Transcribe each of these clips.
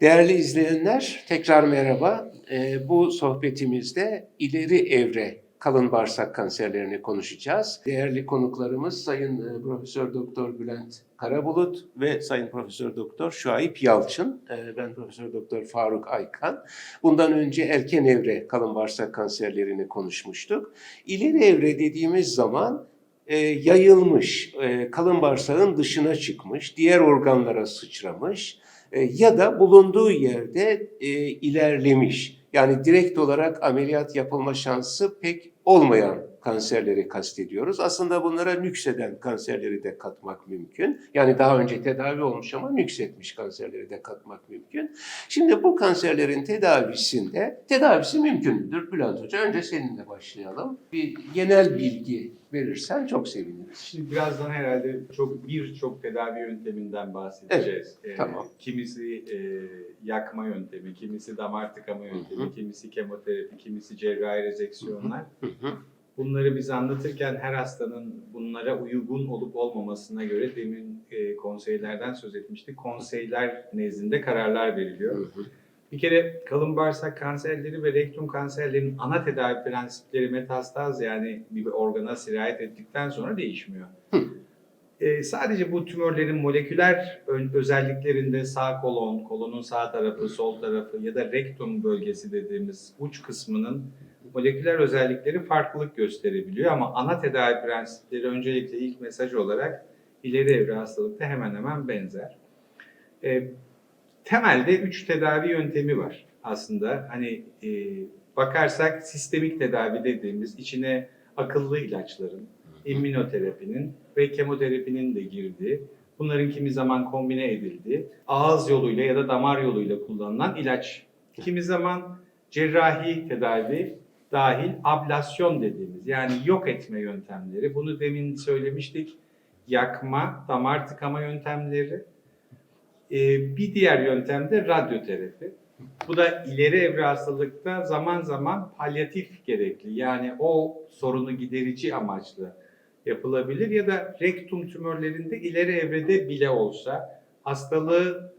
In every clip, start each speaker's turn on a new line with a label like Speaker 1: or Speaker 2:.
Speaker 1: Değerli izleyenler, tekrar merhaba. Ee, bu sohbetimizde ileri evre kalın bağırsak kanserlerini konuşacağız. Değerli konuklarımız Sayın e, Profesör Doktor Bülent Karabulut ve Sayın Profesör Doktor Şuayip Yalçın. Ee, ben Profesör Doktor Faruk Aykan. Bundan önce erken evre kalın bağırsak kanserlerini konuşmuştuk. İleri evre dediğimiz zaman e, yayılmış, e, kalın bağırsağın dışına çıkmış, diğer organlara sıçramış e, ya da bulunduğu yerde e, ilerlemiş. Yani direkt olarak ameliyat yapılma şansı pek olmayan kanserleri kastediyoruz. Aslında bunlara nükseden kanserleri de katmak mümkün. Yani daha önce tedavi olmuş ama nüksetmiş kanserleri de katmak mümkün. Şimdi bu kanserlerin tedavisinde tedavisi mümkün müdür? Bülent Hoca önce seninle başlayalım. Bir genel bilgi verirsen çok seviniriz.
Speaker 2: Şimdi birazdan herhalde çok birçok tedavi yönteminden bahsedeceğiz. Ee,
Speaker 1: tamam.
Speaker 2: Kimisi e, yakma yöntemi, kimisi damar tıkama yöntemi,
Speaker 1: Hı hı.
Speaker 2: kimisi kemoterapi, kimisi cerrahi rezeksiyonlar.
Speaker 1: Hı hı.
Speaker 2: Bunları biz anlatırken her hastanın bunlara uygun olup olmamasına göre demin e, konseylerden söz etmiştik. Konseyler nezdinde kararlar veriliyor.
Speaker 1: Hı hı.
Speaker 2: Bir kere kalın bağırsak kanserleri ve rektum kanserlerinin ana tedavi prensipleri metastaz yani bir organa sirayet ettikten sonra değişmiyor.
Speaker 1: Hı.
Speaker 2: Ee, sadece bu tümörlerin moleküler özelliklerinde sağ kolon, kolonun sağ tarafı, sol tarafı ya da rektum bölgesi dediğimiz uç kısmının moleküler özellikleri farklılık gösterebiliyor ama ana tedavi prensipleri öncelikle ilk mesaj olarak ileri evre hastalıkta hemen hemen benzer. Ee, temelde üç tedavi yöntemi var aslında. Hani e, bakarsak sistemik tedavi dediğimiz içine akıllı ilaçların, immünoterapinin ve kemoterapinin de girdiği, bunların kimi zaman kombine edildiği, ağız yoluyla ya da damar yoluyla kullanılan ilaç. Kimi zaman cerrahi tedavi dahil ablasyon dediğimiz yani yok etme yöntemleri. Bunu demin söylemiştik. Yakma, damar tıkama yöntemleri. Ee, bir diğer yöntem de radyoterapi. Bu da ileri evre hastalıkta zaman zaman palyatif gerekli. Yani o sorunu giderici amaçlı yapılabilir ya da rektum tümörlerinde ileri evrede bile olsa hastalığı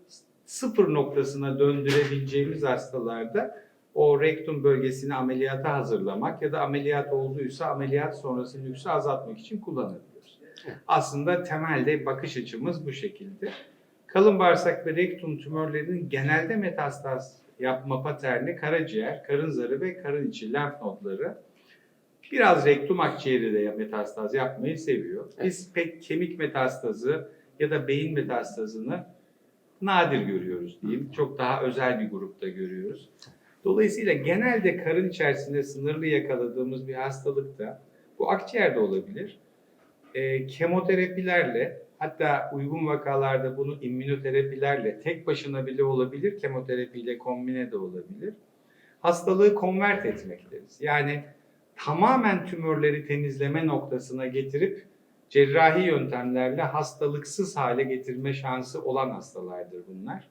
Speaker 2: sıfır noktasına döndürebileceğimiz hastalarda o rektum bölgesini ameliyata hazırlamak ya da ameliyat olduysa ameliyat sonrası lüksü azaltmak için kullanabiliyoruz. Aslında temelde bakış açımız bu şekilde. Kalın bağırsak ve rektum tümörlerinin genelde metastaz yapma paterni karaciğer, karın zarı ve karın içi lenf nodları. Biraz rektum akciğeri de metastaz yapmayı seviyor. Biz pek kemik metastazı ya da beyin metastazını nadir görüyoruz diyeyim. Çok daha özel bir grupta görüyoruz. Dolayısıyla genelde karın içerisinde sınırlı yakaladığımız bir hastalıkta bu akciğerde olabilir. E, kemoterapilerle hatta uygun vakalarda bunu immünoterapilerle tek başına bile olabilir, kemoterapiyle kombine de olabilir. Hastalığı konvert etmek deriz. Yani tamamen tümörleri temizleme noktasına getirip cerrahi yöntemlerle hastalıksız hale getirme şansı olan hastalardır bunlar.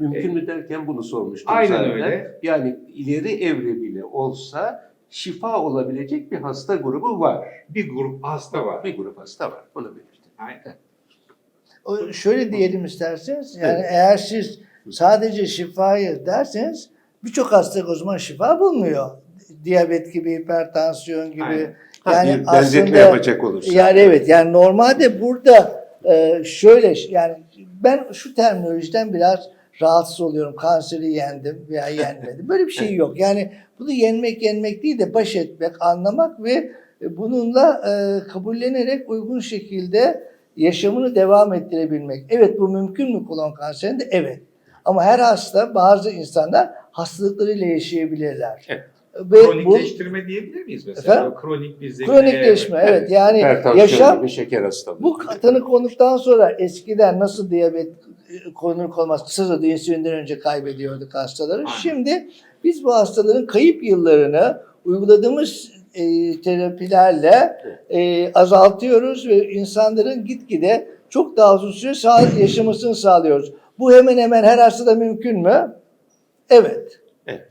Speaker 1: Mümkün mü derken bunu sormuştum
Speaker 2: Aynen
Speaker 1: zaten.
Speaker 2: öyle.
Speaker 1: Yani ileri evre bile olsa şifa olabilecek bir hasta grubu var.
Speaker 2: Bir grup hasta var.
Speaker 1: Bir grup hasta var. Bunu belirttim.
Speaker 2: Aynen.
Speaker 3: O şöyle diyelim isterseniz. Yani
Speaker 1: Evet.
Speaker 3: eğer siz sadece şifayı derseniz birçok hastalık o zaman şifa bulmuyor. Diyabet gibi, hipertansiyon gibi.
Speaker 2: Aynen.
Speaker 1: Ha,
Speaker 3: Yani
Speaker 1: bir benzetme
Speaker 3: aslında
Speaker 1: yapacak olursak.
Speaker 3: yani evet yani normalde burada e, şöyle yani ben şu terminolojiden biraz rahatsız oluyorum. Kanseri yendim veya yenmedim. Böyle bir şey yok. Yani bunu yenmek yenmek değil de baş etmek, anlamak ve bununla e, kabullenerek uygun şekilde yaşamını devam ettirebilmek. Evet bu mümkün mü kolon kanserinde? Evet. Ama her hasta bazı insanlar hastalıklarıyla yaşayabilirler.
Speaker 1: Evet.
Speaker 3: Ve bu
Speaker 2: Kronikleştirme diyebilir miyiz mesela?
Speaker 3: Efendim?
Speaker 2: Kronik bir zemine
Speaker 3: kronikleşme
Speaker 2: evet.
Speaker 3: evet yani yaşam
Speaker 1: gibi şeker hastalığı.
Speaker 3: bu tanı konuktan sonra eskiden nasıl diyabet e, konuluk olmaz kısa sürede insülinden önce kaybediyorduk hastaları.
Speaker 2: Aynen.
Speaker 3: Şimdi biz bu hastaların kayıp yıllarını uyguladığımız e, terapilerle e, azaltıyoruz ve insanların gitgide çok daha uzun süre sağlık yaşamasını sağlıyoruz. Bu hemen hemen her hastada mümkün mü? Evet.
Speaker 1: Evet.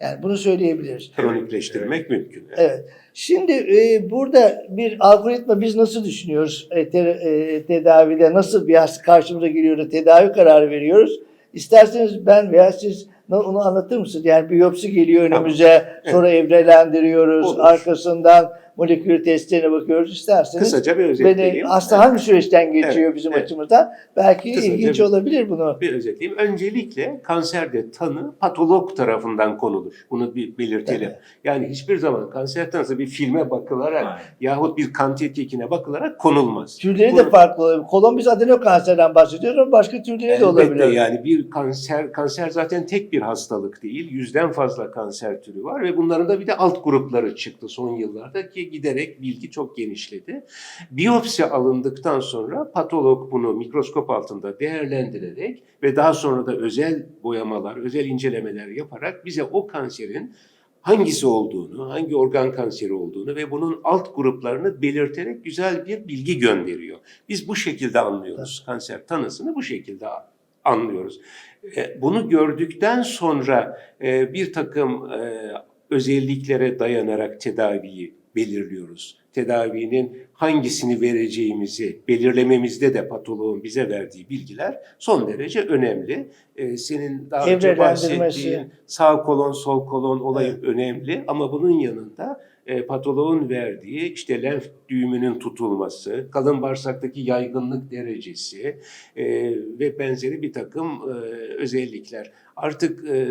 Speaker 3: Yani bunu söyleyebiliriz.
Speaker 1: Kronikleştirmek mümkün. Evet.
Speaker 3: Evet. Şimdi e, burada bir algoritma biz nasıl düşünüyoruz e, te- e, tedavide nasıl bir hasta karşımıza geliyor da tedavi kararı veriyoruz. İsterseniz ben veya siz onu anlatır mısınız? Yani biyopsi geliyor önümüze, sonra evrelendiriyoruz,
Speaker 1: Olur.
Speaker 3: arkasından molekül testlerine bakıyoruz. İsterseniz
Speaker 1: Kısaca bir
Speaker 3: beni
Speaker 1: özetleyeyim.
Speaker 3: hasta hangi süreçten geçiyor
Speaker 1: Evet,
Speaker 3: bizim
Speaker 1: evet.
Speaker 3: açımızdan? Belki
Speaker 1: Kısaca
Speaker 3: ilginç
Speaker 1: bir-
Speaker 3: olabilir bunu.
Speaker 1: bir özetleyeyim. Öncelikle kanserde tanı patolog tarafından konulur. Bunu bir belirtelim.
Speaker 3: Evet.
Speaker 1: Yani hiçbir zaman kanser tanısı bir filme bakılarak
Speaker 2: Aynen.
Speaker 1: yahut bir kan tetkikine bakılarak konulmaz.
Speaker 3: Türleri
Speaker 1: Bunu-
Speaker 3: de farklı olabilir. Kolon biz adenokanserden bahsediyoruz ama başka türleri de
Speaker 1: Elbette
Speaker 3: olabilir.
Speaker 1: yani bir kanser kanser zaten tek bir hastalık değil. Yüzden fazla kanser türü var ve bunların da bir de alt grupları çıktı son yıllarda ki giderek bilgi çok genişledi. Biyopsi alındıktan sonra patolog bunu mikroskop altında değerlendirerek ve daha sonra da özel boyamalar, özel incelemeler yaparak bize o kanserin hangisi olduğunu, hangi organ kanseri olduğunu ve bunun alt gruplarını belirterek güzel bir bilgi gönderiyor. Biz bu şekilde anlıyoruz. Kanser tanısını bu şekilde anlıyoruz. E, Bunu gördükten sonra e, bir takım e, özelliklere dayanarak tedaviyi belirliyoruz. Tedavinin hangisini vereceğimizi belirlememizde de patoloğun bize verdiği bilgiler son derece önemli. Senin daha önce bahsettiğin sağ kolon, sol kolon olayı önemli ama bunun yanında e, patoloğun verdiği işte lenf düğümünün tutulması, kalın bağırsaktaki yaygınlık derecesi e, ve benzeri bir takım e, özellikler. Artık e,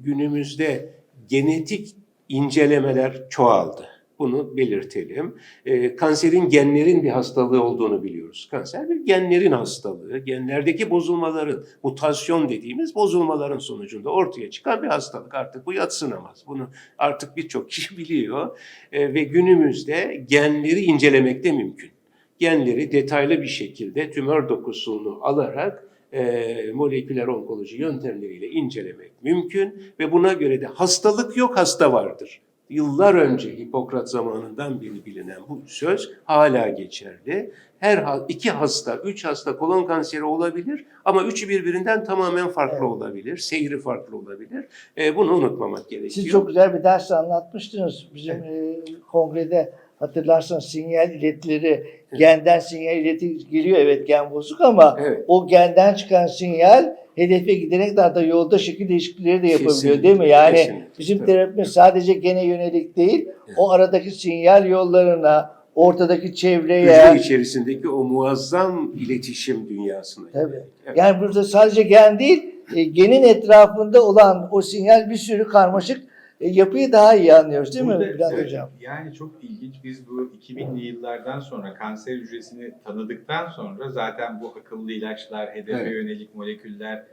Speaker 1: günümüzde genetik incelemeler çoğaldı. Bunu belirtelim. E, kanserin genlerin bir hastalığı olduğunu biliyoruz. Kanser bir genlerin hastalığı, genlerdeki bozulmaların, mutasyon dediğimiz bozulmaların sonucunda ortaya çıkan bir hastalık. Artık bu yatsınamaz. Bunu artık birçok kişi biliyor E, ve günümüzde genleri incelemek de mümkün. Genleri detaylı bir şekilde tümör dokusunu alarak e, moleküler onkoloji yöntemleriyle incelemek mümkün ve buna göre de hastalık yok hasta vardır. Yıllar önce Hipokrat zamanından beri bilinen bu söz hala geçerli. Her iki hasta, üç hasta kolon kanseri olabilir ama üçü birbirinden tamamen farklı
Speaker 3: Evet.
Speaker 1: olabilir, seyri farklı olabilir. E, bunu unutmamak gerekiyor.
Speaker 3: Siz çok güzel bir ders anlatmıştınız bizim e, kongrede. Hatırlarsanız sinyal iletileri, genden sinyal ileti geliyor evet gen bozuk ama
Speaker 1: Evet.
Speaker 3: o genden çıkan sinyal hedefe giderek daha da yolda şekil değişiklikleri de yapabiliyor
Speaker 1: Kesinlikle,
Speaker 3: değil mi? Yani
Speaker 1: kesinlikle,
Speaker 3: bizim terapimiz sadece gene yönelik değil, o aradaki sinyal yollarına, ortadaki çevreye,
Speaker 1: Hücre içerisindeki o muazzam iletişim dünyasına.
Speaker 3: Tabii.
Speaker 1: Evet.
Speaker 3: Yani burada sadece gen değil, e, genin etrafında olan o sinyal bir sürü karmaşık e, yapıyı daha iyi anlıyoruz değil mi
Speaker 2: Burada,
Speaker 3: Bülent
Speaker 2: evet,
Speaker 3: Hocam?
Speaker 2: Yani çok ilginç. Biz bu 2000'li yıllardan sonra kanser hücresini tanıdıktan sonra zaten bu akıllı ilaçlar, hedefe
Speaker 1: Evet.
Speaker 2: yönelik moleküller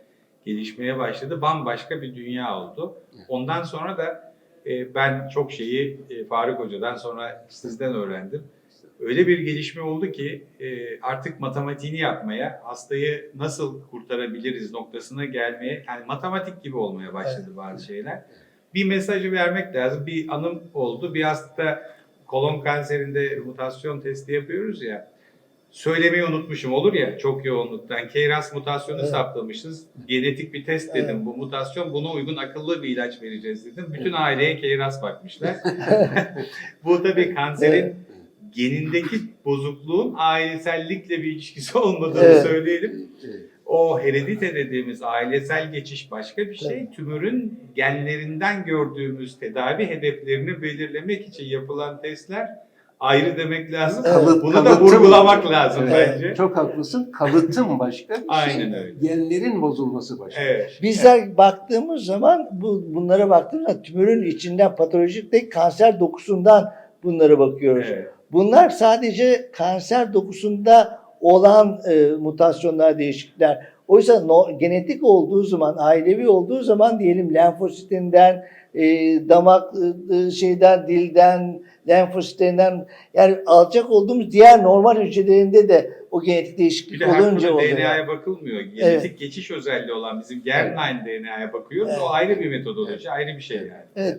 Speaker 2: gelişmeye başladı. Bambaşka bir dünya oldu. Ondan sonra da e, ben çok şeyi e, Faruk Hoca'dan sonra sizden öğrendim. Öyle bir gelişme oldu ki e, artık matematiğini yapmaya, hastayı nasıl kurtarabiliriz noktasına gelmeye, yani matematik gibi olmaya başladı bazı şeyler. Bir mesajı vermek lazım. Bir anım oldu. Bir hasta kolon kanserinde mutasyon testi yapıyoruz ya. Söylemeyi unutmuşum olur ya çok yoğunluktan. KRAS mutasyonu
Speaker 3: Evet.
Speaker 2: saptamışız. Genetik bir test dedim.
Speaker 3: Evet.
Speaker 2: Bu mutasyon buna uygun akıllı bir ilaç vereceğiz dedim. Bütün aileye KRAS bakmışlar. Bu tabii kanserin
Speaker 3: Evet.
Speaker 2: genindeki bozukluğun ailesellikle bir ilişkisi olmadığını
Speaker 3: Evet.
Speaker 2: söyleyelim.
Speaker 1: Evet.
Speaker 2: O heredite dediğimiz ailesel geçiş başka bir şey. Tümörün genlerinden gördüğümüz tedavi hedeflerini belirlemek için yapılan testler ayrı demek lazım.
Speaker 1: Kalıt-
Speaker 2: Bunu da
Speaker 1: kalıtım-
Speaker 2: vurgulamak lazım
Speaker 1: Evet,
Speaker 2: bence.
Speaker 1: Çok haklısın. Kalıtım başka bir şey.
Speaker 2: Aynen öyle.
Speaker 1: Genlerin bozulması başka.
Speaker 2: Evet.
Speaker 3: Bizler baktığımız zaman bu bunlara baktığımız zaman tümörün içinden patolojik de kanser dokusundan bunlara bakıyoruz.
Speaker 2: Evet.
Speaker 3: Bunlar sadece kanser dokusunda olan e, mutasyonlar, değişiklikler. Oysa no, genetik olduğu zaman, ailevi olduğu zaman diyelim lenfositinden, e, damak e, e, şeyden, dilden, lenfositinden yani alacak olduğumuz diğer normal hücrelerinde de o genetik
Speaker 2: Bir
Speaker 3: değişiklik
Speaker 2: de her
Speaker 3: olunca oluyor.
Speaker 2: DNA'ya bakılmıyor. Genetik geçiş özelliği olan bizim Germline DNA'ya bakıyoruz.
Speaker 3: Evet.
Speaker 2: O ayrı bir metodoloji, ayrı bir şey yani.
Speaker 3: Evet.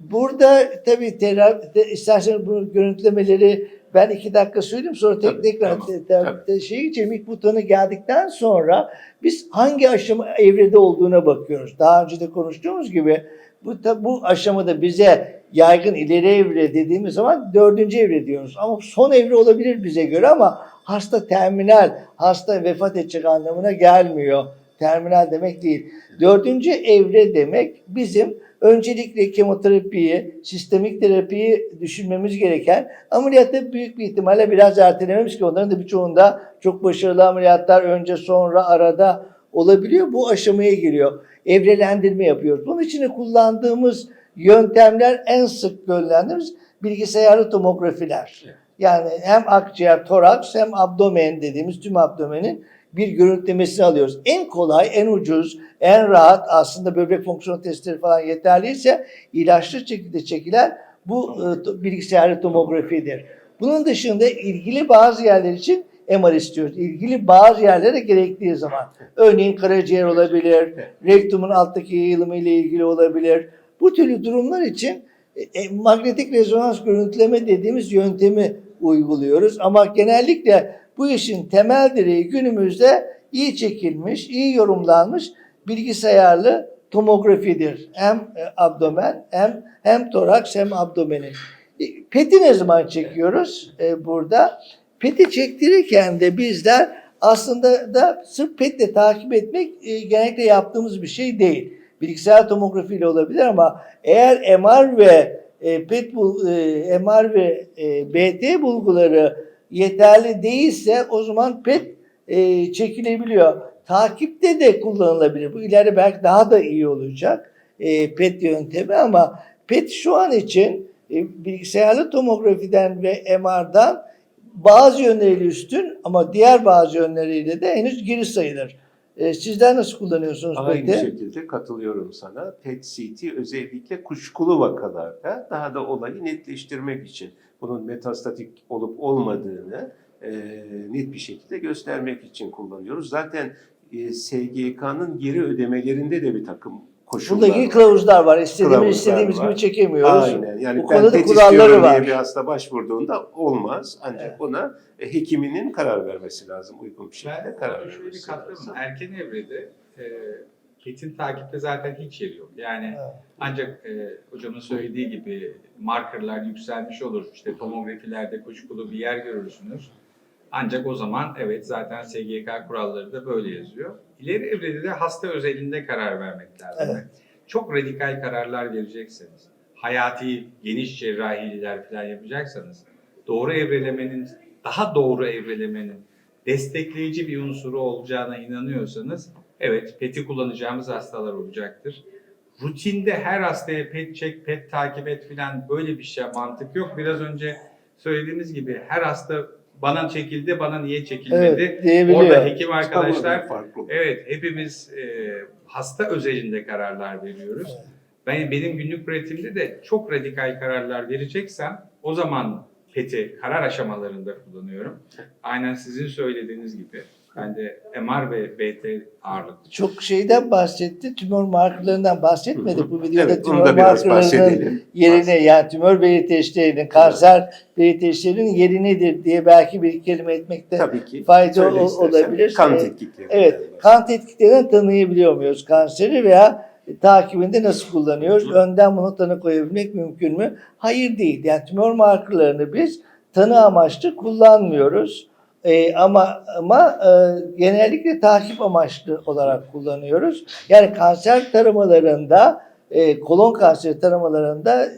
Speaker 3: Burada tabii terapi, de, isterseniz bu görüntülemeleri ben iki dakika söyleyeyim sonra tek
Speaker 1: Tabii,
Speaker 3: tekrar
Speaker 1: tamam,
Speaker 3: te- te- te- şey cemik butonu geldikten sonra biz hangi aşama evrede olduğuna bakıyoruz. Daha önce de konuştuğumuz gibi bu ta- bu aşamada bize yaygın ileri evre dediğimiz zaman dördüncü evre diyoruz. Ama son evre olabilir bize göre ama hasta terminal, hasta vefat edecek anlamına gelmiyor. terminal demek değil. Dördüncü evre demek bizim öncelikle kemoterapiyi, sistemik terapiyi düşünmemiz gereken ameliyatta büyük bir ihtimalle biraz ertelememiz ki onların da birçoğunda çok başarılı ameliyatlar önce sonra arada olabiliyor. Bu aşamaya giriyor. Evrelendirme yapıyoruz. Bunun için de kullandığımız yöntemler en sık kullandığımız bilgisayarlı tomografiler. Yani hem akciğer, toraks hem abdomen dediğimiz tüm abdomenin bir görüntülemesini alıyoruz. En kolay, en ucuz, en rahat aslında böbrek fonksiyon testleri falan yeterliyse ilaçlı şekilde çekilen bu e, bilgisayarlı tomografidir. Bunun dışında ilgili bazı yerler için MR istiyoruz. İlgili bazı yerlere gerektiği zaman. Örneğin karaciğer olabilir, rektumun alttaki yayılımı ile ilgili olabilir. Bu türlü durumlar için e, e, magnetik rezonans görüntüleme dediğimiz yöntemi uyguluyoruz. Ama genellikle bu işin temel direği günümüzde iyi çekilmiş, iyi yorumlanmış bilgisayarlı tomografidir. Hem e, abdomen hem hem toraks hem abdomeni. E, PET'i ne zaman çekiyoruz e, burada? PET'i çektirirken de bizler aslında da sırf PET'le takip etmek genellikle yaptığımız bir şey değil. Bilgisayar tomografiyle olabilir ama eğer MR ve PET MR ve BT bulguları yeterli değilse o zaman PET e, çekilebiliyor. Takipte de kullanılabilir. Bu ileride belki daha da iyi olacak e, PET yöntemi ama PET şu an için e, bilgisayarlı tomografiden ve MR'dan bazı yönleriyle üstün ama diğer bazı yönleriyle de henüz geri sayılır. E, sizler nasıl kullanıyorsunuz
Speaker 1: Aynı
Speaker 3: PET'i?
Speaker 1: şekilde katılıyorum sana. PET-CT özellikle kuşkulu vakalarda daha da olayı netleştirmek için bunun metastatik olup olmadığını e, net bir şekilde göstermek için kullanıyoruz. Zaten e, SGK'nın geri ödemelerinde de bir takım koşullar
Speaker 3: Buradaki
Speaker 1: var.
Speaker 3: kılavuzlar var. İstediğimiz,
Speaker 1: Kılavuzlar
Speaker 3: istediğimiz
Speaker 1: var.
Speaker 3: gibi çekemiyoruz.
Speaker 1: Aynen. Yani
Speaker 3: Bu
Speaker 1: ben
Speaker 3: konuda
Speaker 1: PET
Speaker 3: kuralları var.
Speaker 1: diye bir hasta başvurduğunda olmaz. Ancak
Speaker 3: Evet.
Speaker 1: ona e, hekiminin karar vermesi lazım. Uygun bir şekilde
Speaker 2: Ben
Speaker 1: karar vermesi lazım.
Speaker 2: Erken evrede e, PET'in takipte zaten hiç yeri yok. Yani
Speaker 3: Evet.
Speaker 2: ancak e, hocamın söylediği gibi markerlar yükselmiş olur. İşte tomografilerde kuşkulu bir yer görürsünüz. Ancak o zaman evet zaten SGK kuralları da böyle yazıyor. İleri evrede de hasta özelinde karar vermek lazım.
Speaker 3: Evet.
Speaker 2: Çok radikal kararlar verecekseniz, hayati geniş cerrahiler falan yapacaksanız, doğru evrelemenin, daha doğru evrelemenin destekleyici bir unsuru olacağına inanıyorsanız, evet PET'i kullanacağımız hastalar olacaktır. Rutinde her hastaya PET çek, PET takip et filan böyle bir şey mantık yok. Biraz önce söylediğimiz gibi her hasta bana çekildi, bana niye çekilmedi?
Speaker 3: Evet.
Speaker 2: Orada hekim arkadaşlar. Evet, hepimiz e, hasta özelinde kararlar veriyoruz.
Speaker 3: Evet.
Speaker 2: Ben benim günlük pratimde de çok radikal kararlar vereceksem o zaman PET'i karar aşamalarında kullanıyorum. Aynen sizin söylediğiniz gibi. De MR ve BT ağırlıklı.
Speaker 3: Çok şeyden bahsetti. Tümör markerlarından bahsetmedik bu videoda.
Speaker 1: Evet,
Speaker 3: tümör markerlarının
Speaker 1: bahsedelim.
Speaker 3: yerine yani tümör belirteçlerinin, kanser belirteçlerinin yeri nedir diye belki bir kelime etmekte
Speaker 1: Tabii ki.
Speaker 3: fayda
Speaker 1: istersen.
Speaker 3: olabilir.
Speaker 1: Kan tetkikleri.
Speaker 3: Evet, kan tetkiklerinden tanıyabiliyor muyuz kanseri veya takibinde nasıl kullanıyoruz? Önden bunu tanı koyabilmek mümkün mü? Hayır değil. Yani tümör markerlarını biz tanı amaçlı kullanmıyoruz. Ee, ama ama e, genellikle takip amaçlı olarak kullanıyoruz. Yani kanser taramalarında, e, kolon kanseri taramalarında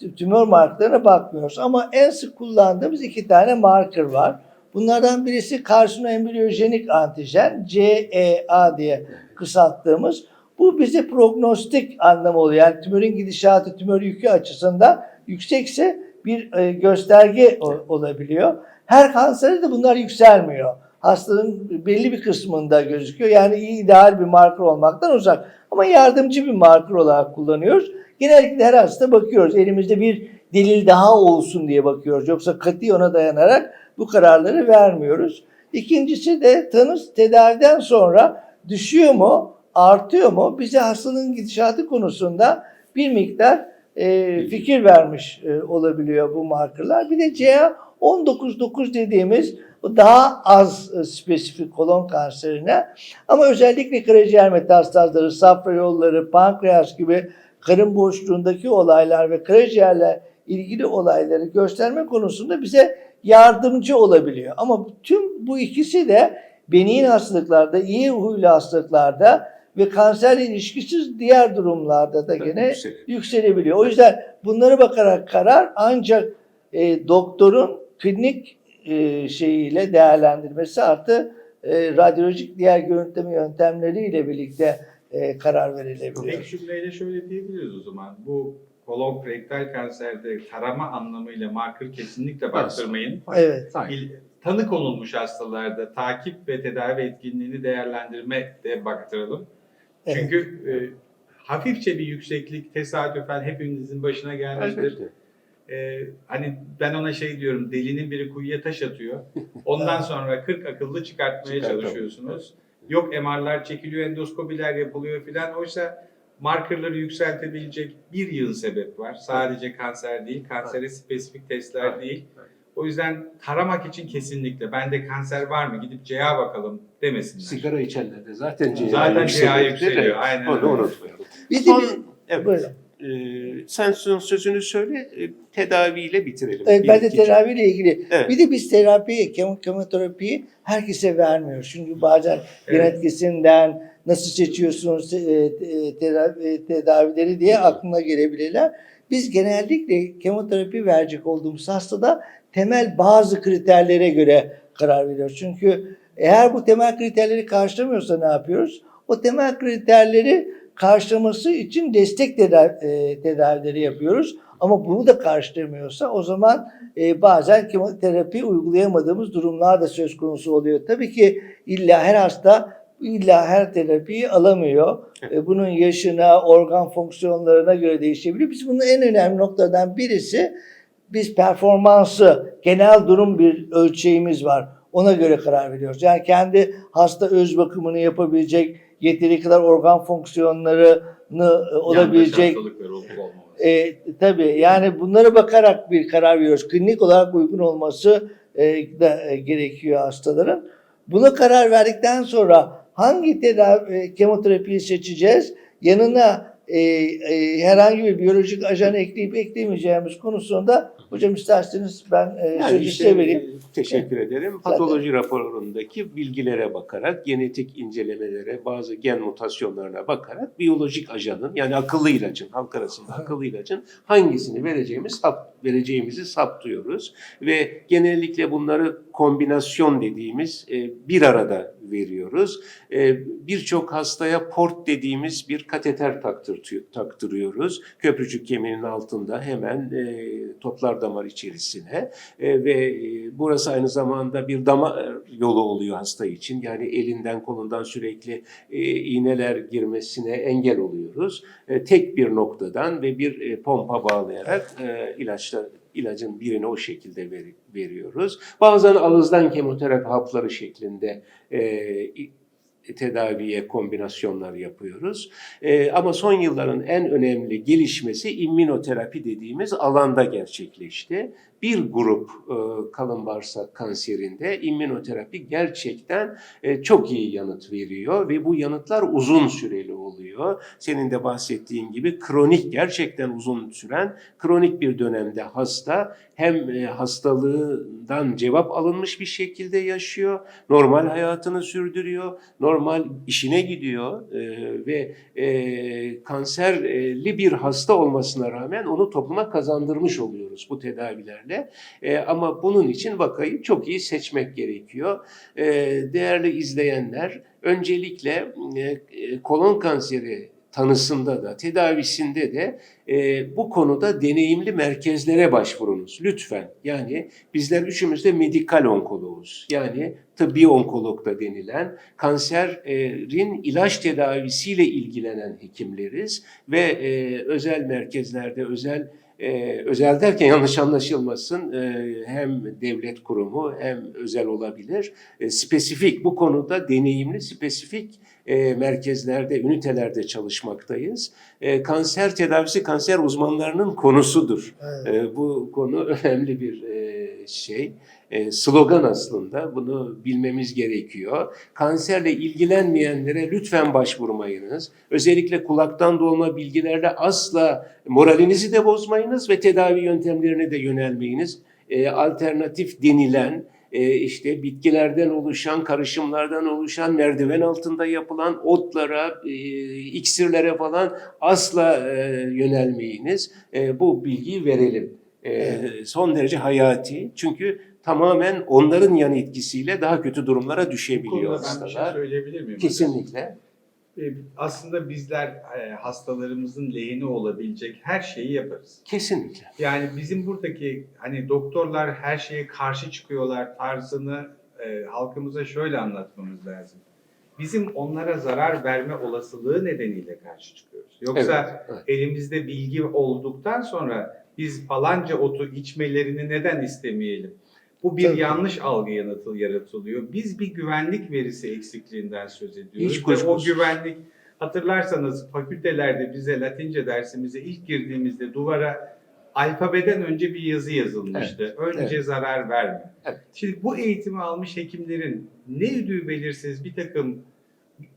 Speaker 3: tü- tümör markerlarına bakmıyoruz. Ama en sık kullandığımız iki tane marker var. Bunlardan birisi karsinoembriyojenik antijen, CEA diye kısalttığımız. Bu bize prognostik anlamı oluyor. Yani tümörün gidişatı, tümör yükü açısından yüksekse bir e, gösterge olabiliyor. Her kanserde de bunlar yükselmiyor. Hastanın belli bir kısmında gözüküyor. Yani iyi ideal bir marker olmaktan uzak. Ama yardımcı bir marker olarak kullanıyoruz. Genellikle her hasta bakıyoruz. Elimizde bir delil daha olsun diye bakıyoruz. Yoksa katı ona dayanarak bu kararları vermiyoruz. İkincisi de tanı tedaviden sonra düşüyor mu, artıyor mu? Bize hastanın gidişatı konusunda bir miktar e, fikir vermiş e, olabiliyor bu markerlar. Bir de CA 19-9 dediğimiz daha az e, spesifik kolon kanserine ama özellikle karaciğer metastazları, safra yolları, pankreas gibi karın boşluğundaki olaylar ve karaciğerle ilgili olayları gösterme konusunda bize yardımcı olabiliyor. Ama tüm bu ikisi de benign hastalıklarda, iyi huylu hastalıklarda ve kanserle ilişkisiz diğer durumlarda da
Speaker 1: Tabii
Speaker 3: gene
Speaker 1: yükseliyor.
Speaker 3: yükselebiliyor. O yüzden bunlara bakarak karar ancak e, doktorun klinik e, şeyiyle değerlendirmesi artı e, radyolojik diğer görüntüleme yöntemleriyle birlikte e, karar verilebiliyor.
Speaker 2: Tek cümleyle şöyle diyebiliriz o zaman. Bu kolorektal kanserde tarama anlamıyla marker kesinlikle baktırmayın.
Speaker 3: Evet.
Speaker 2: İl- Tanı konulmuş hastalarda takip ve tedavi etkinliğini değerlendirme de baktıralım.
Speaker 3: Evet.
Speaker 2: Çünkü e, hafifçe bir yükseklik tesadüfen hepimizin başına gelmiştir.
Speaker 1: Elbette.
Speaker 2: E, hani ben ona şey diyorum, delinin biri kuyuya taş atıyor. Ondan sonra 40 akıllı çıkartmaya
Speaker 1: Çıkartalım.
Speaker 2: çalışıyorsunuz. Yok MR'lar çekiliyor, endoskopiler yapılıyor filan. Oysa markerları yükseltebilecek bir yığın sebep var. Sadece kanser değil, kansere spesifik testler değil. O yüzden taramak için kesinlikle bende kanser var mı gidip CA bakalım demesinler.
Speaker 1: Sigara içenlerde zaten CA
Speaker 2: Zaten. CA yükseliyor, aynen
Speaker 1: Onu
Speaker 2: öyle.
Speaker 1: unutmayalım.
Speaker 3: Bir de
Speaker 1: Son,
Speaker 3: bir,
Speaker 1: evet.
Speaker 3: Buyurun.
Speaker 1: Ee, sen son sözünü söyle, e, tedaviyle bitirelim.
Speaker 3: Evet, ben de tedaviyle ilgili.
Speaker 1: Evet.
Speaker 3: Bir de biz terapiyi, kemo, kemoterapiyi herkese vermiyoruz. Çünkü bazen
Speaker 2: Evet.
Speaker 3: etkisinden nasıl seçiyorsunuz e, e, e, tedavileri diye aklına gelebilirler. Biz genellikle kemoterapi verecek olduğumuz hastada temel bazı kriterlere göre karar veriyoruz. Çünkü eğer bu temel kriterleri karşılamıyorsa ne yapıyoruz? O temel kriterleri karşılaması için destek tedavi, e, tedavileri yapıyoruz. Ama bunu da karşılamıyorsa o zaman e, bazen kemoterapi uygulayamadığımız durumlar da söz konusu oluyor. Tabii ki illa her hasta illa her terapiyi alamıyor. E, bunun yaşına, organ fonksiyonlarına göre değişebiliyor. Biz bunun en önemli noktadan birisi biz performansı, genel durum bir ölçeğimiz var. Ona göre karar veriyoruz. Yani kendi hasta öz bakımını yapabilecek, yeteri kadar organ fonksiyonlarını e, olabilecek e, tabii yani bunlara bakarak bir karar veriyoruz. Klinik olarak uygun olması e, da e, gerekiyor hastaların. Buna karar verdikten sonra hangi tedavi, e, kemoterapiyi seçeceğiz? Yanına e, e, herhangi bir biyolojik ajan ekleyip eklemeyeceğimiz konusunda hocam isterseniz ben e,
Speaker 1: Yani
Speaker 3: sözü
Speaker 1: işte,
Speaker 3: vereyim.
Speaker 1: e, teşekkür ederim. Patoloji raporundaki bilgilere bakarak, genetik incelemelere, bazı gen mutasyonlarına bakarak biyolojik ajanın yani akıllı ilacın, halk arasında akıllı ilacın hangisini vereceğimiz sap, vereceğimizi saptıyoruz ve genellikle bunları kombinasyon dediğimiz e, bir arada veriyoruz. E, Birçok hastaya port dediğimiz bir kateter taktırıyoruz. Köprücük kemiğinin altında hemen e, toplar damar içerisine E, ve e, burası aynı zamanda bir damar yolu oluyor hasta için. Yani elinden kolundan sürekli iğneler girmesine engel oluyoruz. Tek bir noktadan ve bir pompa bağlayarak ilaçlar ilacın birini o şekilde veri- veriyoruz. Bazen ağızdan kemoterapi hapları şeklinde e, tedaviye kombinasyonlar yapıyoruz. E, ama son yılların en önemli gelişmesi immünoterapi dediğimiz alanda gerçekleşti. Bir grup e, kalın bağırsak kanserinde immünoterapi gerçekten e, çok iyi yanıt veriyor ve bu yanıtlar uzun süreli oluyor. Senin de bahsettiğin gibi kronik gerçekten uzun süren kronik bir dönemde hasta hem e, hastalığından cevap alınmış bir şekilde yaşıyor, normal hayatını sürdürüyor, normal işine gidiyor ve kanserli bir hasta olmasına rağmen onu topluma kazandırmış oluyoruz bu tedavilerle. E, ama bunun için vakayı çok iyi seçmek gerekiyor. E, değerli izleyenler, öncelikle e, e, kolon kanseri tanısında da tedavisinde de e, bu konuda deneyimli merkezlere başvurunuz lütfen. Yani bizler üçümüz de medikal onkoloğuz. Yani tıbbi onkolog da denilen kanserin ilaç tedavisiyle ilgilenen hekimleriz ve e, özel merkezlerde özel e, özel derken yanlış anlaşılmasın e, hem devlet kurumu hem özel olabilir. E, spesifik bu konuda deneyimli spesifik e, merkezlerde, ünitelerde çalışmaktayız. E, kanser tedavisi kanser uzmanlarının konusudur.
Speaker 3: Evet.
Speaker 1: E, bu konu önemli bir e, şey. E, slogan aslında. Bunu bilmemiz gerekiyor. Kanserle ilgilenmeyenlere lütfen başvurmayınız. Özellikle kulaktan dolma bilgilerle asla moralinizi de bozmayınız ve tedavi yöntemlerine de yönelmeyiniz. E, alternatif denilen e, işte bitkilerden oluşan, karışımlardan oluşan, merdiven altında yapılan otlara, e, iksirlere falan asla e, yönelmeyiniz. E, bu bilgiyi verelim. E, Son derece hayati. Çünkü tamamen onların yan etkisiyle daha kötü durumlara düşebiliyor
Speaker 2: ben bir şey
Speaker 1: hastalar.
Speaker 2: söyleyebilir miyim?
Speaker 1: Kesinlikle.
Speaker 2: E, Aslında bizler e, hastalarımızın lehine olabilecek her şeyi yaparız.
Speaker 1: Kesinlikle.
Speaker 2: Yani bizim buradaki hani doktorlar her şeye karşı çıkıyorlar tarzını e, halkımıza şöyle anlatmamız lazım. Bizim onlara zarar verme olasılığı nedeniyle karşı çıkıyoruz. Yoksa
Speaker 1: Evet, evet.
Speaker 2: elimizde bilgi olduktan sonra biz falanca otu içmelerini neden istemeyelim? Bu bir
Speaker 3: Tabii.
Speaker 2: yanlış algı yanıtı yaratılıyor. Biz bir güvenlik verisi eksikliğinden söz ediyoruz.
Speaker 1: Hiç
Speaker 2: Ve o
Speaker 1: kuşkusuz.
Speaker 2: güvenlik hatırlarsanız fakültelerde bize Latince dersimize ilk girdiğimizde duvara alfabeden önce bir yazı yazılmıştı. önce zarar verme.
Speaker 1: Evet.
Speaker 2: Şimdi bu eğitimi almış hekimlerin ne üdüğü belirsiz bir takım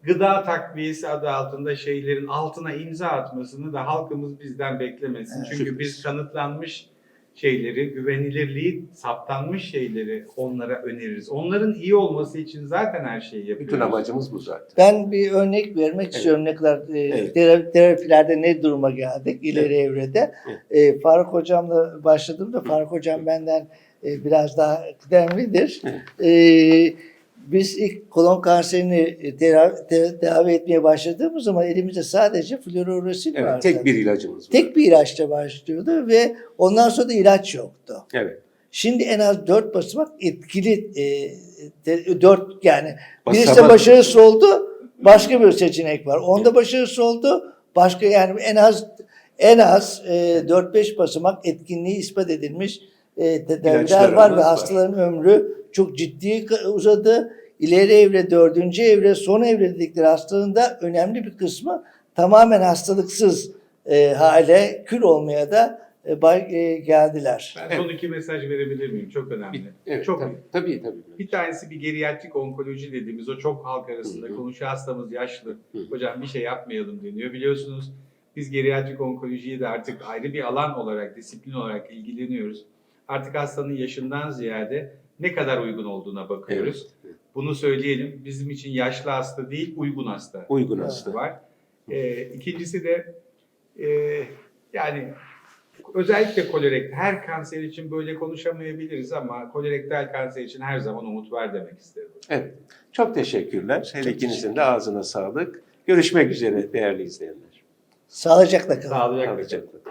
Speaker 2: gıda takviyesi adı altında şeylerin altına imza atmasını da halkımız bizden beklemesin.
Speaker 3: Evet.
Speaker 2: Çünkü biz kanıtlanmış şeyleri, güvenilirliği saptanmış şeyleri onlara öneririz. Onların iyi olması için zaten her şeyi yapıyoruz.
Speaker 1: Bütün amacımız bu zaten.
Speaker 3: Ben bir örnek vermek
Speaker 1: Evet.
Speaker 3: istiyorum ne kadar e,
Speaker 1: Evet.
Speaker 3: tera- terapilerde ne duruma geldik ileri evrede. E, Faruk hocamla başladığımda Faruk hocam benden e, biraz daha kıdemlidir. E, biz ilk kolon kanserini e, tera- te- tedavi etmeye başladığımız zaman elimizde sadece fluorosil
Speaker 1: Evet,
Speaker 3: vardı.
Speaker 1: tek bir ilacımız var.
Speaker 3: Tek bir ilaçla başlıyordu ve ondan sonra da ilaç yoktu.
Speaker 1: Evet.
Speaker 3: Şimdi en az dört basamak etkili e, dört yani
Speaker 1: Basamak.
Speaker 3: başarısı oldu başka bir seçenek var. Onda başarısı oldu başka yani en az en az e, 4-5 basamak etkinliği ispat edilmiş e, tedaviler var ve
Speaker 1: var.
Speaker 3: hastaların ömrü çok ciddi uzadı. İleri evre, dördüncü evre, son evre dedikleri hastalığında önemli bir kısmı tamamen hastalıksız e, hale kül olmaya da e, bay- e, geldiler.
Speaker 2: Ben son iki mesaj verebilir miyim? Çok önemli.
Speaker 1: Evet,
Speaker 2: Çok
Speaker 1: tabii, tabii, tabii.
Speaker 2: Bir tanesi bir geriatrik onkoloji dediğimiz o çok halk arasında
Speaker 1: Hı hı.
Speaker 2: konuşuyor hastamız yaşlı. Hocam bir şey yapmayalım deniyor. Biliyorsunuz biz geriatrik onkolojiyi de artık ayrı bir alan olarak, disiplin olarak ilgileniyoruz. Artık hastanın yaşından ziyade ne kadar uygun olduğuna bakıyoruz.
Speaker 1: Evet.
Speaker 2: Bunu söyleyelim. Bizim için yaşlı hasta değil, uygun hasta
Speaker 1: Uygun hasta.
Speaker 2: var. Ee, ikincisi de e, yani özellikle kolorektal her kanser için böyle konuşamayabiliriz ama kolorektal kanser için her zaman umut var demek isterim.
Speaker 1: Evet. Çok teşekkürler. Her ikinizin de ağzına sağlık. Görüşmek üzere değerli izleyenler.
Speaker 3: Sağlıcakla kalın.
Speaker 2: Sağlıcakla kalın.